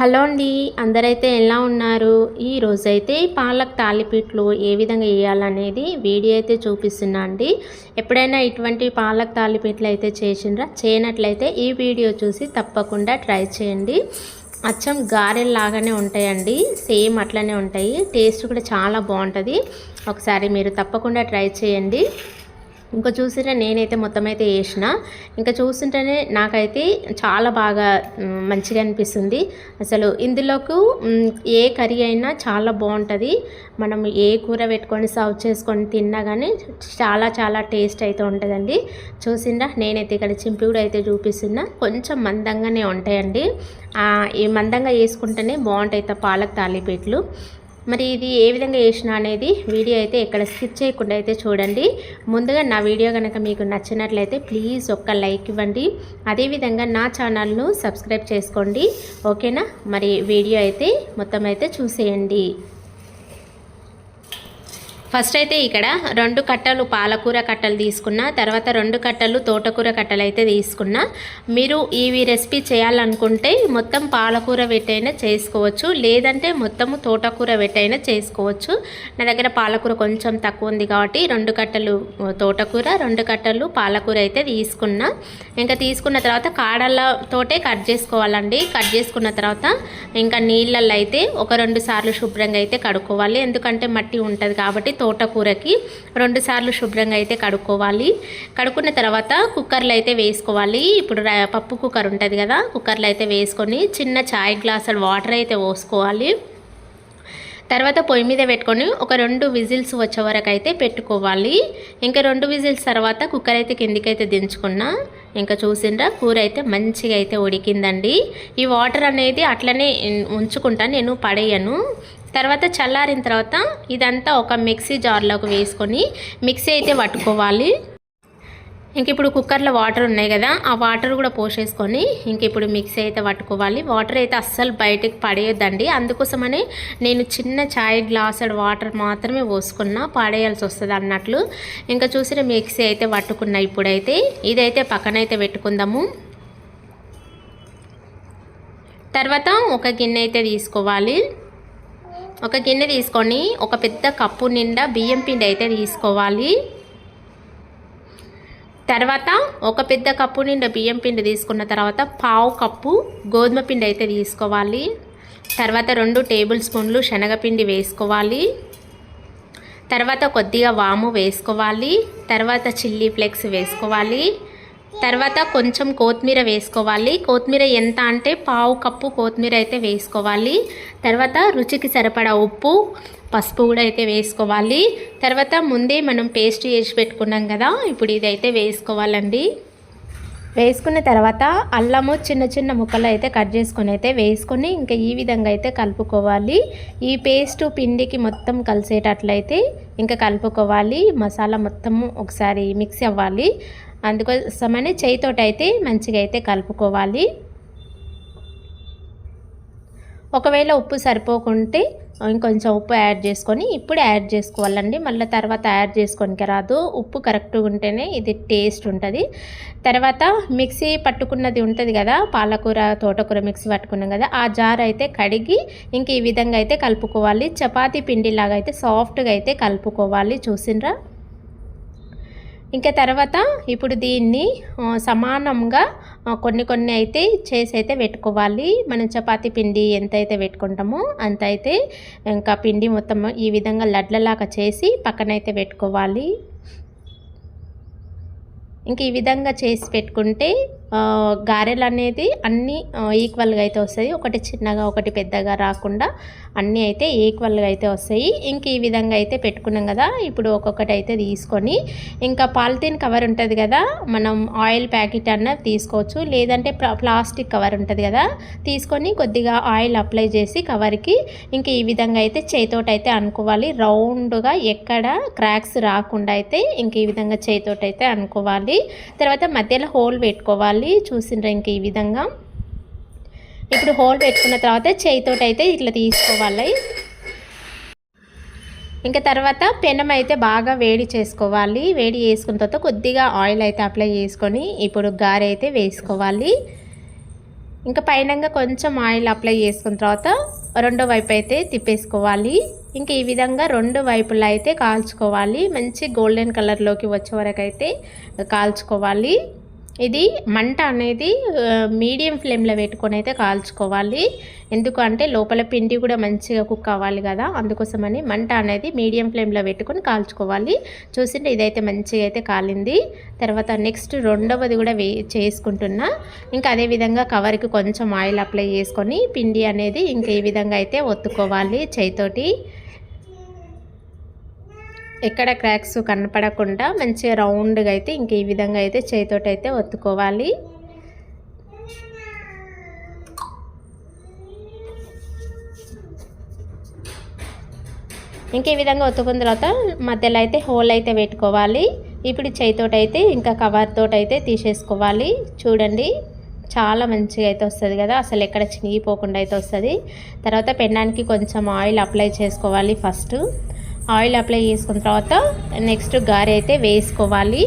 Hello అండి అందరైతే ఎలా ఉన్నారు? ఈ రోజైతే పాలక్ తాలిపీట్లు ఏ విధంగా వేయాలనేది వీడియో అయితే చూపిస్తున్నా అండి. ఎప్పుడైనా ఇటువంటి పాలక్ తాలిపీట్లు అయితే చేసిండ్రా చేయనట్లయితే ఈ వీడియో చూసి తప్పకుండా ట్రై చేయండి. అచ్చం గారెల్లాగానే ఉంటాయండి సేమ్ అట్లనే ఉంటాయి. టేస్ట్ కూడా చాలా బాగుంటుంది. ఒకసారి మీరు తప్పకుండా ట్రై చేయండి. ఇంకా చూసినా నేనైతే మొత్తం అయితే వేసిన ఇంకా చూస్తుంటేనే నాకైతే చాలా బాగా మంచిగా అనిపిస్తుంది. అసలు ఇందులోకు ఏ కర్రీ అయినా చాలా బాగుంటుంది. మనం ఏ కూర పెట్టుకొని సర్వ్ చేసుకొని తిన్నా కానీ చాలా చాలా టేస్ట్ అయితే ఉంటుందండి. చూసిందా నేనైతే ఇక్కడ చింపిగుడు అయితే చూపిస్తున్నా. కొంచెం మందంగానే ఉంటాయండి. ఈ మందంగా వేసుకుంటేనే బాగుంటాయి తా- పాలక్ తాలిపీట్లు. మరి ఇది ఏ విధంగా చేసిన అనేది వీడియో అయితే ఎక్కడ స్కిప్ చేయకుండా అయితే చూడండి. ముందుగా నా వీడియో కనుక మీకు నచ్చినట్లయితే ప్లీజ్ ఒక్క లైక్ ఇవ్వండి. అదేవిధంగా నా ఛానల్ను సబ్స్క్రైబ్ చేసుకోండి. ఓకేనా? మరి వీడియో అయితే మొత్తం అయితే చూసేయండి. ఫస్ట్ అయితే ఇక్కడ రెండు కట్టలు పాలకూర కట్టలు తీసుకున్నా తర్వాత రెండు కట్టలు తోటకూర కట్టలు అయితే తీసుకున్నా. మీరు ఇవి రెసిపీ చేయాలనుకుంటే మొత్తం పాలకూర పెట్టైనా చేసుకోవచ్చు లేదంటే మొత్తము తోటకూర పెట్టైనా చేసుకోవచ్చు. నా దగ్గర పాలకూర కొంచెం తక్కువ ఉంది కాబట్టి రెండు కట్టలు తోటకూర రెండు కట్టలు పాలకూర అయితే తీసుకున్నా. ఇంకా తీసుకున్న తర్వాత కాడలతోటే కట్ చేసుకోవాలండి. కట్ చేసుకున్న తర్వాత ఇంకా నీళ్ళల్లో అయితే ఒక రెండు సార్లు శుభ్రంగా అయితే కడుక్కోవాలి. ఎందుకంటే మట్టి ఉంటుంది కాబట్టి తోటకూరకి రెండు సార్లు శుభ్రంగా అయితే కడుక్కోవాలి. కడుక్కున్న తర్వాత కుక్కర్లో అయితే వేసుకోవాలి. ఇప్పుడు పప్పు కుక్కర్ ఉంటుంది కదా కుక్కర్లో అయితే వేసుకొని చిన్న చాయ్ గ్లాసులు వాటర్ అయితే పోసుకోవాలి. తర్వాత పొయ్యి మీద పెట్టుకొని ఒక రెండు విజిల్స్ వచ్చే వరకు అయితే పెట్టుకోవాలి. ఇంకా రెండు విజిల్స్ తర్వాత కుక్కర్ అయితే కిందికైతే దించుకున్నా ఇంకా చూసిండ్రా కూర అయితే మంచిగా అయితే ఉడికిందండి. ఈ వాటర్ అనేది అట్లనే ఉంచుకుంటా నేను పడేయను. తర్వాత చల్లారిన తర్వాత ఇదంతా ఒక మిక్సీ జార్లోకి వేసుకొని మిక్సీ అయితే పట్టుకోవాలి. ఇంక ఇప్పుడు కుక్కర్లో వాటర్ ఉన్నాయి కదా ఆ వాటర్ కూడా పోసేసుకొని ఇంక ఇప్పుడు మిక్సీ అయితే పట్టుకోవాలి. వాటర్ అయితే అస్సలు బయటకు పడేయొద్దండి. అందుకోసమని నేను చిన్న చాయ్ గ్లాసుడ్ వాటర్ మాత్రమే పోసుకున్నా పడేయాల్సి వస్తుంది అన్నట్లు. ఇంకా చూసిన మిక్సీ అయితే పట్టుకున్నా ఇప్పుడైతే. ఇదైతే పక్కనైతే పెట్టుకుందాము. తర్వాత ఒక గిన్నె అయితే తీసుకోవాలి. ఒక గిన్నె తీసుకొని ఒక పెద్ద కప్పు నిండా బియ్యం పిండి అయితే తీసుకోవాలి. తర్వాత ఒక పెద్ద కప్పు నిండా బియ్యం పిండి తీసుకున్న తర్వాత పావు కప్పు గోధుమ పిండి అయితే తీసుకోవాలి. తర్వాత రెండు టేబుల్ స్పూన్లు శనగపిండి వేసుకోవాలి. తర్వాత కొద్దిగా వాము వేసుకోవాలి. తర్వాత చిల్లీ ఫ్లెక్స్ వేసుకోవాలి. తర్వాత కొంచెం కొత్తిమీర వేసుకోవాలి. కొత్తిమీర ఎంత అంటే పావు కప్పు కొత్తిమీర అయితే వేసుకోవాలి. తర్వాత రుచికి సరిపడా ఉప్పు పసుపు కూడా అయితే వేసుకోవాలి. తర్వాత ముందే మనం పేస్ట్ చేసి పెట్టుకున్నాం కదా ఇప్పుడు ఇదైతే వేసుకోవాలండి. వేసుకున్న తర్వాత అల్లము చిన్న చిన్న ముక్కలు అయితే కట్ చేసుకొని అయితే వేసుకొని ఇంకా ఈ విధంగా అయితే కలుపుకోవాలి. ఈ పేస్ట్ పిండికి మొత్తం కలిసేటట్లయితే ఇంకా కలుపుకోవాలి. మసాలా మొత్తము ఒకసారి మిక్స్ అవ్వాలి. అందుకోసమని చేయితోటి అయితే మంచిగా అయితే కలుపుకోవాలి. ఒకవేళ ఉప్పు సరిపోకుంటే ఇంకొంచెం ఉప్పు యాడ్ చేసుకొని ఇప్పుడు యాడ్ చేసుకోవాలండి. మళ్ళీ తర్వాత యాడ్ చేసుకోనికి రాదు. ఉప్పు కరెక్ట్గా ఉంటేనే ఇది టేస్ట్ ఉంటుంది. తర్వాత మిక్సీ పట్టుకున్నది ఉంటుంది కదా పాలకూర తోటకూర మిక్సీ పట్టుకున్నాం కదా ఆ జార్ అయితే కడిగి ఇంక ఈ విధంగా అయితే కలుపుకోవాలి. చపాతీ పిండిలాగా అయితే సాఫ్ట్గా అయితే కలుపుకోవాలి. చూసినరా? ఇంకా తర్వాత ఇప్పుడు దీన్ని సమానంగా కొన్ని కొన్ని అయితే చేసి అయితే పెట్టుకోవాలి. మనం చపాతి పిండి ఎంత అయితే పెట్టుకుంటామో అంత అయితే ఇంకా పిండి మొత్తం ఈ విధంగా లడ్లలాగా చేసి పక్కనైతే పెట్టుకోవాలి. ఇంక ఈ విధంగా చేసి పెట్టుకుంటే గారెలు అనేది అన్నీ ఈక్వల్గా అయితే వస్తాయి. ఒకటి చిన్నగా ఒకటి పెద్దగా రాకుండా అన్నీ అయితే ఈక్వల్గా అయితే వస్తాయి. ఇంక ఈ విధంగా అయితే పెట్టుకున్నాం కదా ఇప్పుడు ఒక్కొక్కటి అయితే తీసుకొని ఇంకా పాలిథిన్ కవర్ ఉంటుంది కదా మనం ఆయిల్ ప్యాకెట్ అన్న తీసుకోవచ్చు. లేదంటే ప్లా- ప్లాస్టిక్ కవర్ ఉంటుంది కదా తీసుకొని కొద్దిగా ఆయిల్ అప్లై చేసి కవర్కి ఇంక ఈ విధంగా అయితే చేతోటి అయితే అనుకోవాలి. రౌండ్గా ఎక్కడ క్రాక్స్ రాకుండా అయితే ఇంక ఈ విధంగా చేతితోటి అయితే అనుకోవాలి. తర్వాత మధ్యలో హోల్ పెట్టుకోవాలి. చూసిండ్రు ఇంక ఈ విధంగా. ఇప్పుడు హోల్ పెట్టుకున్న తర్వాత చేయితోటి అయితే ఇట్లా తీసుకోవాలి. ఇంకా తర్వాత పెనం అయితే బాగా వేడి చేసుకోవాలి. వేడి చేసుకున్న తర్వాత కొద్దిగా ఆయిల్ అయితే అప్లై చేసుకొని ఇప్పుడు గారె అయితే వేసుకోవాలి. ఇంకా పైనంగా కొంచెం ఆయిల్ అప్లై చేసుకున్న తర్వాత రెండో వైపు అయితే తిప్పేసుకోవాలి. ఇంకా ఈ విధంగా రెండు వైపులా అయితే కాల్చుకోవాలి. మంచి గోల్డెన్ కలర్లోకి వచ్చే వరకు అయితే కాల్చుకోవాలి. ఇది మంట అనేది మీడియం ఫ్లేమ్లో పెట్టుకొని అయితే కాల్చుకోవాలి. ఎందుకంటే లోపల పిండి కూడా మంచిగా కుక్ అవ్వాలి కదా అందుకోసమని మంట అనేది మీడియం ఫ్లేమ్లో పెట్టుకొని కాల్చుకోవాలి. చూసింటే ఇదైతే మంచిగా అయితే కాలింది. తర్వాత నెక్స్ట్ రెండవది కూడా వే చేసుకుంటున్నా. ఇంకా అదే విధంగా కవర్కి కొంచెం ఆయిల్ అప్లై చేసుకొని పిండి అనేది ఇంకా ఈ విధంగా అయితే ఒత్తుకోవాలి చేయితోటి. ఎక్కడ క్రాక్స్ కనపడకుండా మంచిగా రౌండ్గా అయితే ఇంక ఈ విధంగా అయితే చేతితోటి అయితే ఒత్తుకోవాలి. ఇంక ఈ విధంగా ఒత్తుకున్న తర్వాత మధ్యలో అయితే హోల్ అయితే పెట్టుకోవాలి. ఇప్పుడు చేతితోటి అయితే ఇంకా కవర్ అయితే తీసేసుకోవాలి. చూడండి చాలా మంచిగా అయితే వస్తుంది కదా. అసలు ఎక్కడ చినిగిపోకుండా అయితే వస్తుంది. తర్వాత పెన్నానికి కొంచెం ఆయిల్ అప్లై చేసుకోవాలి ఫస్ట్. ఆయిల్ అప్లై చేసుకున్న తర్వాత నెక్స్ట్ గారె అయితే వేసుకోవాలి.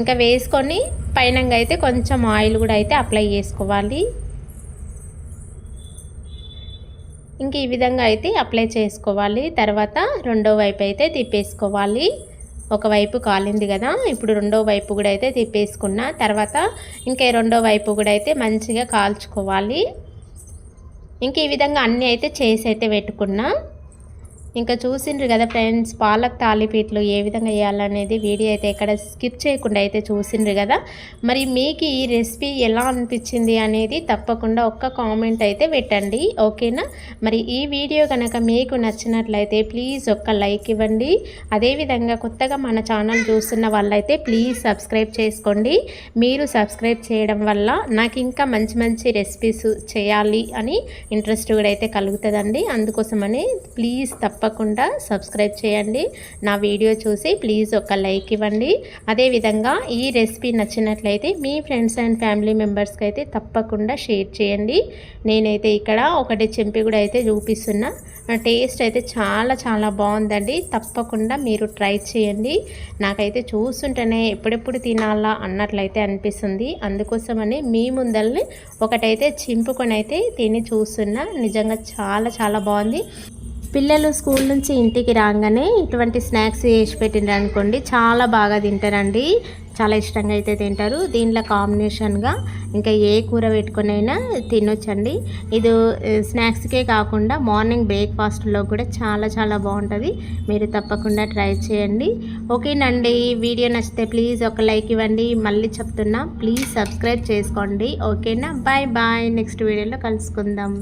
ఇంకా వేసుకొని పైనంగా అయితే కొంచెం ఆయిల్ కూడా అయితే అప్లై చేసుకోవాలి. ఇంక ఈ విధంగా అయితే అప్లై చేసుకోవాలి. తర్వాత రెండో వైపు అయితే తిప్పేసుకోవాలి. ఒకవైపు కాలింది కదా ఇప్పుడు రెండో వైపు కూడా అయితే తిప్పేసుకున్న తర్వాత ఇంకా రెండో వైపు కూడా అయితే మంచిగా కాల్చుకోవాలి. ఇంక ఈ విధంగా అన్నీ అయితే చేసి అయితే పెట్టుకున్నా. ఇంకా చూసిండ్రు కదా ఫ్రెండ్స్ పాలక్ తాలిపీట్లు ఏ విధంగా వేయాలనేది వీడియో అయితే ఎక్కడ స్కిప్ చేయకుండా అయితే చూసిండ్రు కదా. మరి మీకు ఈ రెసిపీ ఎలా అనిపించింది అనేది తప్పకుండా ఒక్క కామెంట్ అయితే పెట్టండి ఓకేనా? మరి ఈ వీడియో కనుక మీకు నచ్చినట్లయితే ప్లీజ్ ఒక్క లైక్ ఇవ్వండి. అదేవిధంగా కొత్తగా మన ఛానల్ చూస్తున్న వాళ్ళైతే ప్లీజ్ సబ్స్క్రైబ్ చేసుకోండి. మీరు సబ్స్క్రైబ్ చేయడం వల్ల నాకు ఇంకా మంచి మంచి రెసిపీస్ చేయాలి అని ఇంట్రెస్ట్ కూడా అయితే కలుగుతుందండి. అందుకోసమని ప్లీజ్ తప్ప తప్పకుండా సబ్స్క్రైబ్ చేయండి. నా వీడియో చూసి ప్లీజ్ ఒక లైక్ ఇవ్వండి. అదేవిధంగా ఈ రెసిపీ నచ్చినట్లయితే మీ ఫ్రెండ్స్ అండ్ ఫ్యామిలీ మెంబర్స్కి అయితే తప్పకుండా షేర్ చేయండి. నేనైతే ఇక్కడ ఒకటి చెంపి కూడా అయితే చూపిస్తున్నా. టేస్ట్ అయితే చాలా చాలా బాగుందండి. తప్పకుండా మీరు ట్రై చేయండి. నాకైతే చూస్తుంటేనే ఎప్పుడెప్పుడు తినాలా అన్నట్లయితే అనిపిస్తుంది. అందుకోసమని మీ ముందల్ని ఒకటైతే చింపుకొని అయితే తిని చూస్తున్నా. నిజంగా చాలా చాలా బాగుంది. పిల్లలు స్కూల్ నుంచి ఇంటికి రాగానే ఇటువంటి స్నాక్స్ చేసి పెట్టిండ్రు అనుకోండి చాలా బాగా తింటారండి. చాలా ఇష్టంగా అయితే తింటారు. దీంట్లో కాంబినేషన్గా ఇంకా ఏ కూర పెట్టుకునైనా తినొచ్చండి. ఇది స్నాక్స్కే కాకుండా మార్నింగ్ బ్రేక్ఫాస్ట్లో కూడా చాలా చాలా బాగుంటుంది. మీరు తప్పకుండా ట్రై చేయండి. ఓకేనండి వీడియో నచ్చితే ప్లీజ్ ఒక లైక్ ఇవ్వండి. మళ్ళీ చెప్తున్నా ప్లీజ్ సబ్స్క్రైబ్ చేసుకోండి. ఓకేనా? Bye bye. నెక్స్ట్ వీడియోలో కలుసుకుందాం.